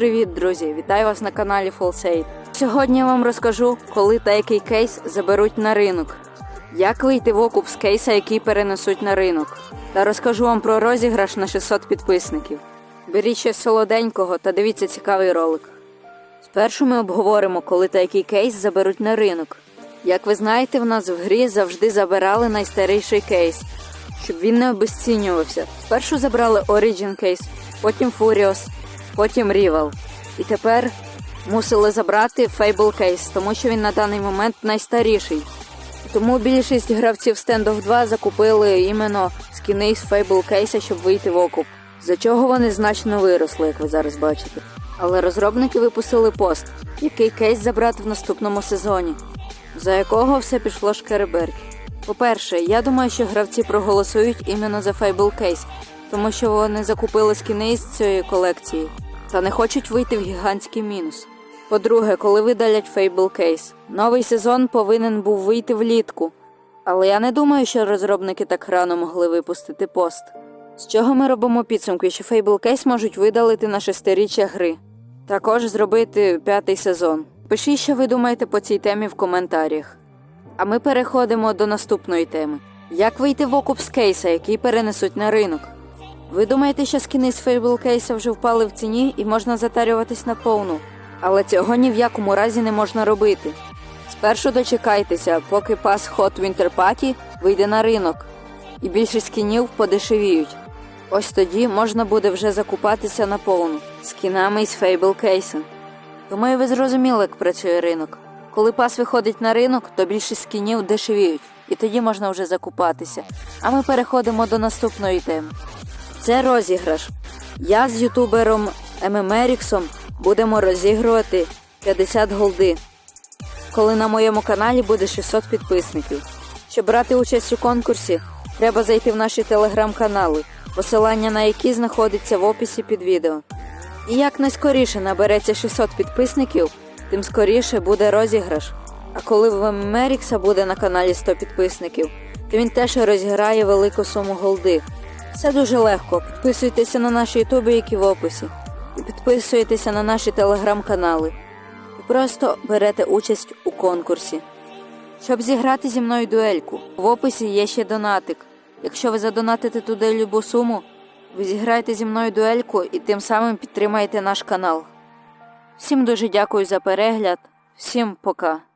Привіт, друзі! Вітаю вас на каналі Full Сьогодні я вам розкажу, коли та який кейс заберуть на ринок, як вийти в окуп з кейса, який перенесуть на ринок, та розкажу вам про розіграш на 600 підписників. Беріть щось солоденького та дивіться цікавий ролик. Спершу ми обговоримо, коли та який кейс заберуть на ринок. Як ви знаєте, в нас в грі завжди забирали найстаріший кейс, щоб він не обесцінювався. Спершу забрали Origin кейс, потім Furious, потім Rival. І тепер мусили забрати Fable кейс, тому що він на даний момент найстаріший. Тому більшість гравців Standoff 2 закупили іменно скіни з Fable кейса, щоб вийти в окуп. За чого вони значно виросли, як ви зараз бачите. Але розробники випустили пост, який кейс забрати в наступному сезоні, за якого все пішло шкереберть. По-перше, я думаю, що гравці проголосують іменно за Fable кейс, тому що вони закупили скіни з цієї колекції та не хочуть вийти в гігантський мінус. По-друге, коли видалять Fable Case, новий сезон повинен був вийти влітку. Але я не думаю, що розробники так рано могли випустити пост. З чого ми робимо підсумки, що Fable Case можуть видалити на шестиріччя гри. Також зробити п'ятий сезон. Пишіть, що ви думаєте по цій темі в коментарях. А ми переходимо до наступної теми: як вийти в окуп з кейса, який перенесуть на ринок? Ви думаєте, що скіни з Fable Case вже впали в ціні і можна затарюватись на повну? Але цього ні в якому разі не можна робити. Спершу дочекайтеся, поки пас Hot Winter Party вийде на ринок, і більшість скінів подешевіють. Ось тоді можна буде вже закупатися на повну скінами із Case. Думаю, ви зрозуміли, як працює ринок. Коли пас виходить на ринок, то більшість скінів дешевіють, і тоді можна вже закупатися. А ми переходимо до наступної теми. Це розіграш. Я з ютубером ММЕріксом будемо розігрувати 50 голди, коли на моєму каналі буде 600 підписників. Щоб брати участь у конкурсі, треба зайти в наші телеграм-канали, посилання на які знаходиться в описі під відео. І як найскоріше набереться 600 підписників, тим скоріше буде розіграш. А коли в ММ буде на каналі 100 підписників, то він теж розіграє велику суму голди. Все дуже легко. Підписуйтеся на наші ютуби, які в описі, і підписуйтеся на наші телеграм-канали. І просто берете участь у конкурсі. Щоб зіграти зі мною дуельку, в описі є ще донатик. Якщо ви задонатите туди любу суму, ви зіграєте зі мною дуельку і тим самим підтримаєте наш канал. Всім дуже дякую за перегляд, всім пока.